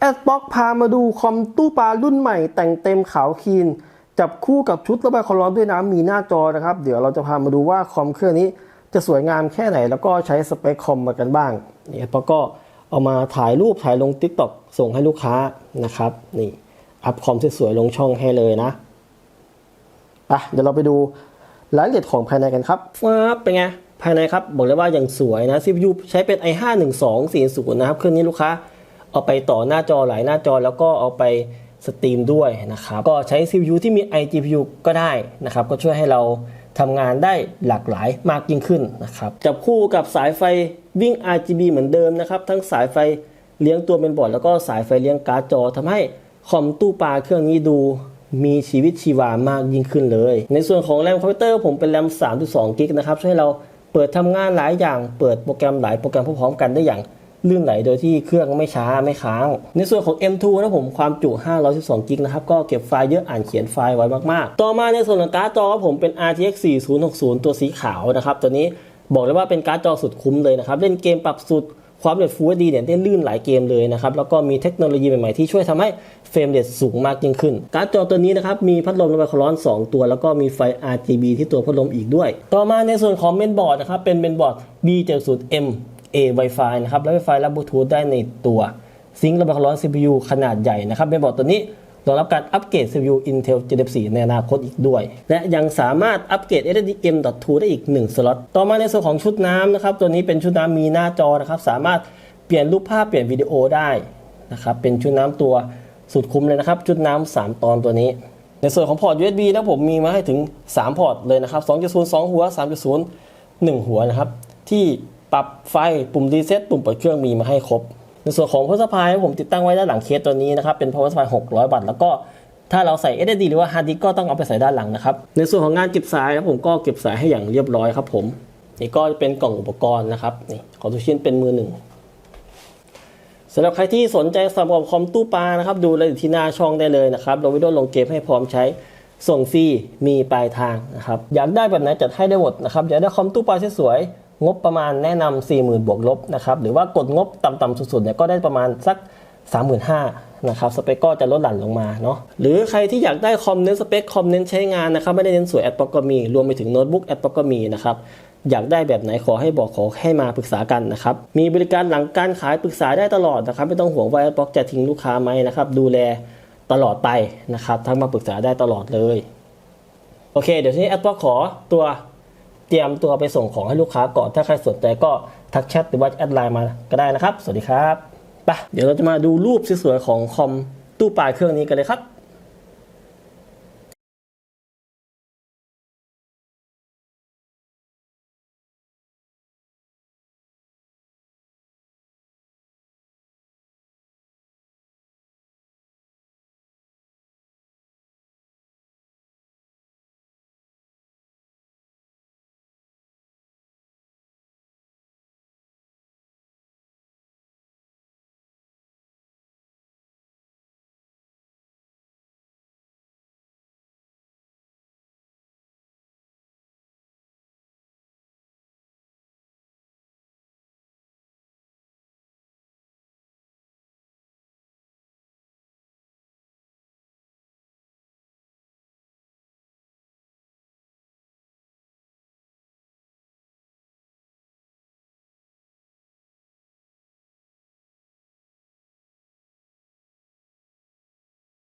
แอดบ็อกพามาดูคอมตู้ปลารุ่นใหม่ แต่งเต็มขาวคีน จับคู่กับชุดระบายความร้อนด้วยน้ำมีหน้าจอนะครับ เดี๋ยวเราจะพามาดูว่าคอมเครื่องนี้จะสวยงามแค่ไหน แล้วก็ใช้สเปคคอมมากันบ้างนี่แอดบ็อกก็เอามาถ่ายรูปถ่ายลง Tik t o อกส่งให้ลูกค้านะครับนี่อัพคอมสวยๆลงช่องให้เลยนะอะเดี๋ยวเราไปดูรายละเอียดของภายในกันครับว้าเป็นไงภายในครับบอกเลยว่าอย่างสวยนะ CPU ใช้เป็น i5 1240นะครับเครื่องนี้ลูกค้า เอาไปต่อหน้าจอหลายหน้าจอแล้วก็เอาไปสตรีมด้วยนะครับก็ใช้ CPU ที่มี iGPU ก็ได้นะครับก็ช่วยให้เราทำงานได้หลากหลายมากยิ่งขึ้นนะครับจับคู่กับสายไฟวิ่ง RGB เหมือนเดิมนะครับทั้งสายไฟเลี้ยงตัวเป็นบอร์ดแล้วก็สายไฟเลี้ยงการ์ดจอทำให้คอมตู้ปลาเครื่องนี้ดูมีชีวิตชีวามากยิ่งขึ้นเลย ในส่วนของแรมคอมพิวเตอร์ผมเป็นแรม 3.2 กิกนะครับช่วยให้เราเปิดทำงานหลายอย่าง เปิดโปรแกรมหลายโปรแกรมพร้อมๆกันได้อย่าง ลื่นไหลโดยที่เครื่องไม่ช้าไม่ค้าง ในส่วนของ M2 นะผมความจุ 512กิกนะครับก็เก็บไฟล์เยอะอ่านเขียนไฟล์ไว้มากๆ ต่อมาในส่วนของการ์ดจอผมเป็น RTX 4060 ตัวสีขาวนะครับตัวนี้บอกเลยว่าเป็นการ์ดจอสุดคุ้มเลยนะครับ เล่นเกมปรับสุดความเร็ว Full HD เนี่ยได้ลื่นหลายเกมเลยนะครับ แล้วก็มีเทคโนโลยีใหม่ ๆ ที่ช่วยทำให้เฟรมเรทสูงมากยิ่งขึ้น การ์ดจอตัวนี้นะครับ มีพัดลมระบายความร้อน 2 ตัว แล้วก็มีไฟ RGB ที่ตัวพัดลมอีกด้วย ต่อมาในส่วนของเมนบอร์ดนะครับ เป็นเมนบอร์ด B70M A Wi-Fi นะครับและ Wi-Fi รับบลูทูธได้ในตัวซิงค์ระบายความร้อน CPU ขนาดใหญ่นะครับเมนบอร์ดตัวนี้รองรับการอัปเกรด CPU Intel Gen 4ในอนาคตอีกด้วย และยังสามารถอัปเกรด SSD M.2 ได้อีก 1 สล็อต ต่อมาในส่วนของชุดน้ำนะครับ ตัวนี้เป็นชุดน้ำมีหน้าจอนะครับ สามารถเปลี่ยนรูปภาพเปลี่ยนวิดีโอได้นะครับ เป็นชุดน้ำตัวสุดคุ้มเลยนะครับ ชุดน้ำ3ตอนตัวนี้ ในส่วนของพอร์ต USB นะผมมีมาให้ถึง 3 พอร์ตเลยนะครับ 2.0 2 หัว 3.0 1 หัวนะครับ ที่ ปรับไฟปุ่มรีเซ็ตปุ่มเปิดเครื่องมีมาให้ครบ ในส่วนของ power supply ผมติดตั้งไว้ด้านหลังเคสตัวนี้นะครับ เป็น power supply 600 วัตต์แล้วก็ถ้าเราใส่ SSD หรือว่า hard disk ก็ต้องเอาไปใส่ด้านหลังนะครับ ในส่วนของงานเก็บสายนะผมก็เก็บสายให้อย่างเรียบร้อยครับผมนี่ก็เป็นกล่องอุปกรณ์นะครับนี่ของทุกชิ้นเป็นมือหนึ่งสำหรับใครที่สนใจสำหรับคอมตู้ปลานะครับ ดูรายละเอียดที่หน้าช่องได้เลยนะครับลงวิดีโอลงเกมให้พร้อมใช้ส่งฟรีมีปลายทางนะครับอยากได้แบบไหนจัดให้ได้หมดนะครับอยากได้คอมตู้ปลาสวย งบประมาณแนะนำ40,000 บวกลบนะครับหรือว่ากดงบต่ำๆสุดๆเนี่ยก็ได้ประมาณสัก 35,000นะครับสเปคก็จะลดหลั่นลงมาเนาะหรือใครที่อยากได้คอมเน้นสเปคคอมเน้นใช้งานนะครับไม่ได้เน้นสวยแอดปกก็มี รวมไปถึงโน้ตบุ๊กแอดปกก็มีนะครับอยากได้แบบไหนขอให้บอกขอให้มาปรึกษากันนะครับ มีบริการหลังการขายปรึกษาได้ตลอดนะครับ ไม่ต้องห่วงว่าแอดปอกจะทิ้งลูกค้าไหมนะครับ ดูแลตลอดไปนะครับทักมาปรึกษาได้ตลอดเลย โอเค เดี๋ยวทีนี้แอดปอกขอตัว เตรียมตัวไปส่งของให้ลูกค้าก่อน ถ้าใครสนใจก็ทักแชทหรือว่าแอดไลน์มาก็ได้นะครับ สวัสดีครับไปเดี๋ยวเราจะมาดูรูปสวยๆของคอมตู้ปลายเครื่องนี้กันเลยครับ